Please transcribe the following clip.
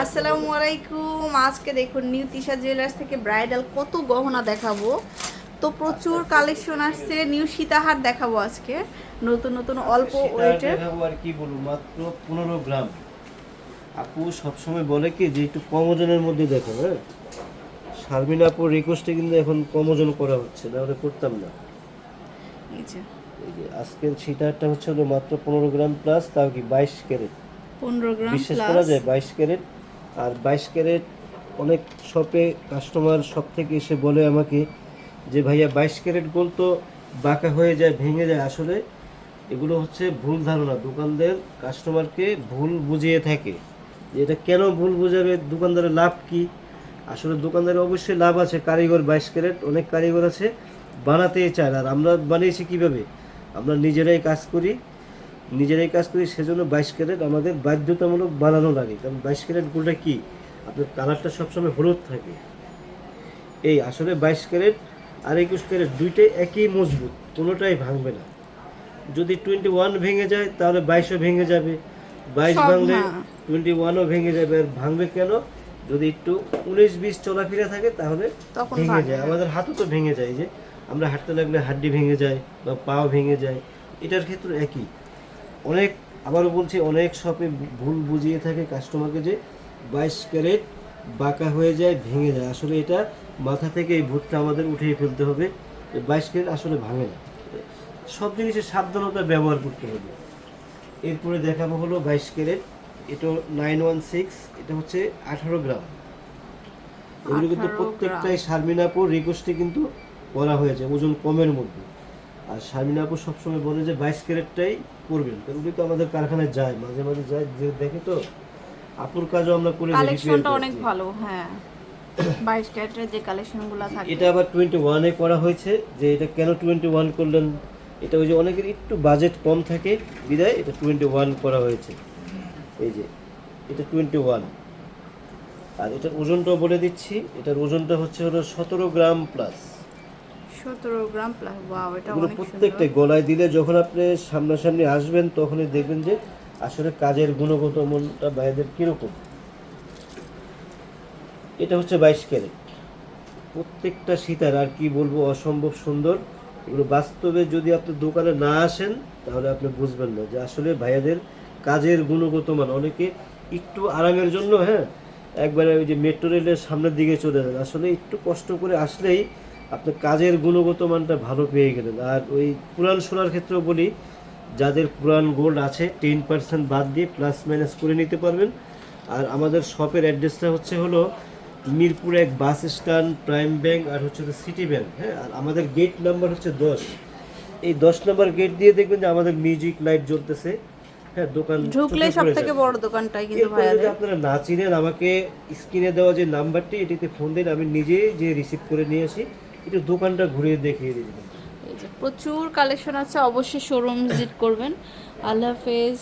আসসালামু আলাইকুম। আজকে দেখুন নিউ তিশা জুয়েলার্স থেকে ব্রাইডাল কত গহনা দেখাবো। তো প্রচুর কালেকশন আসছে নিউ সীতাহার দেখাবো আজকে। নতুন নতুন অল্প সেটা ওয়েটের দেখাবো আর কি বলব মাত্র পনেরো গ্রাম। আপু সবসময় বলে কি যে একটু কম ওজনের মধ্যে দেখো হ্যাঁ? শারমিন আপুর রিকোয়েস্টে কিন্তু এখন কম ওজন করা হচ্ছে নাহলে করতাম না। এই যে। আজকের সিটারটা হচ্ছে হলো মাত্র পনেরো গ্রাম প্লাস তাও কি বাইশ ক্যারেট। পনেরো গ্রাম বিশ্বাস করা যায় বাইশ ক্যারেট। আর বাইশ ক্যারেট অনেক শপে কাস্টমার সব থেকে এসে বলে আমাকে যে ভাইয়া বাইশ ক্যারেট গোল তো বাঁকা হয়ে যায় ভেঙে যায়। আসলে এগুলো হচ্ছে ভুল ধারণা। দোকানদার কাস্টমারকে ভুল বুঝিয়ে থাকে। যে এটা কেন ভুল বুঝাবে? দোকানদারের লাভ কি? আসলে দোকানদারের অবশ্যই লাভ আছে। কারিগর বাইশ ক্যারেট অনেক কারিগর আছে বানাতেই চায় আর আমরা বানিয়েছি কীভাবে? আমরা নিজেরাই কাজ করি। নিজেরাই কাজ করি সেজন্য বাইশ ক্যারেট আমাদের বাধ্যতামূলক বানানো লাগে। কারণ বাইশ ক্যারেট গোলটা কী? আপনার কালারটা সবসময় হলুদ থাকে। এই আসলে বাইশ ক্যারেট আর একুশ ক্যারেট দুইটাই একই মজবুত কোনোটাই ভাঙবে না। যদি টোয়েন্টি ওয়ান ভেঙে যায় তাহলে বাইশও ভেঙে যাবে। বাইশ ভাঙলে টোয়েন্টি ওয়ানও ভেঙে যাবে। আর ভাঙবে কেন? যদি একটু উনিশ বিশ চলাফেরা থাকে তাহলে ভেঙে যায়। আমাদের হাতও তো ভেঙে যায়। যে আমরা হাঁটতে লাগলে হাড্ডি ভেঙে যায় বা পাও ভেঙে যায় এটার ক্ষেত্রে একই। অনেক আবারও বলছি অনেক শপে ভুল বুঝিয়ে থাকে কাস্টমারকে যে বাইশ ক্যারেট বাঁকা হয়ে যায় ভেঙে যায়। আসলে এটা মাথা থেকে এই ভূতটা আমাদের উঠিয়ে ফেলতে হবে। বাইশ ক্যারেট আসলে ভাঙে না। সব জিনিসের সাবধানতা ব্যবহার করতে হবে। এরপরে দেখাবো হলো বাইশ ক্যারেট। এটা নাইন ওয়ান সিক্স এটা হচ্ছে আঠারো গ্রাম। এগুলো কিন্তু প্রত্যেকটাই শারমিনাপুর রিকোয়েস্টে কিন্তু করা হয়েছে ওজন কমের মধ্যে। আর শারমিনাপুর সবসময় বলে যে বাইশ ক্যারেটটাই করবেন কারণ ওগুলো তো আমাদের কারখানায় যায় মাঝে মাঝে যায় যে দেখে তো আপুর কাজও আমরা করে দিই, কালেকশনটা অনেক ভালো হ্যাঁ। বাইশ ক্যারেটের যে কালেকশনগুলো থাকে। এটা আবার টোয়েন্টি ওয়ানে করা হয়েছে যে এটা কেন টোয়েন্টি ওয়ান করলেন এটা ওই যে অনেকের একটু বাজেট কম থাকে বিদায় এটা টোয়েন্টি ওয়ান করা হয়েছে। এই যে এটা টোয়েন্টি ওয়ান আর এটার ওজনটাও বলে দিচ্ছি এটার ওজনটা হচ্ছে হলো সতেরো গ্রাম প্লাস সতেরো গ্রাম প্লাস ওয়াও এটা অনেক প্রত্যেকটা গলায় দিলে যখন আপনি সামনাসামনি আসবেন তখনই দেখবেন যে আসলে কাজের গুণগত মনটা বাইরের কীরকম। এটা হচ্ছে বাইশ ক্যারেট। প্রত্যেকটা সীতার আর কি বলব অসম্ভব সুন্দর। এগুলো বাস্তবে যদি আপনি দোকানে না আসেন তাহলে আপনি বুঝবেন না যে আসলে ভাইয়াদের কাজের গুণগত মান। অনেকে একটু আরামের জন্য হ্যাঁ একবারে ওই যে মেট্রো রেলের সামনের দিকে চলে যান আসলে একটু কষ্ট করে আসলেই আপনি কাজের গুণগত মানটা ভালো পেয়ে গেলেন। আর ওই পুরান সোনার ক্ষেত্রেও বলি যাদের পুরান গোল্ড আছে টেন পার্সেন্ট বাদ দিয়ে প্লাস মাইনাস করে নিতে পারবেন। আর আমাদের শপের অ্যাড্রেসটা হচ্ছে হলো মিরপুর এক বাস স্ট্যান্ড প্রাইম ব্যাংক আর হচ্ছে সিটি ব্যাংক হ্যাঁ? আর আমাদের গেট নাম্বার হচ্ছে দশ। এই দশ নম্বর গেট দিয়ে দেখবেন যে আমাদের মিউজিক লাইট জ্বলতেছে হ্যাঁ? দোকান ঢুকলে সব থেকে বড় দোকানটাই কিন্তু ভাইয়াদের আপনারা না চিনেন আমাকে স্ক্রিনে দেওয়া যে নাম্বারটি এটিতে ফোন দিন আমি নিজে যে রিসিভ করে নিয়ে আসি। একটু দোকানটা ঘুরিয়ে দেখিয়ে দিবেন। প্রচুর কালেকশন আছে অবশ্যই শোরুম ভিজিট করবেন। আল্লাহ হাফেজ।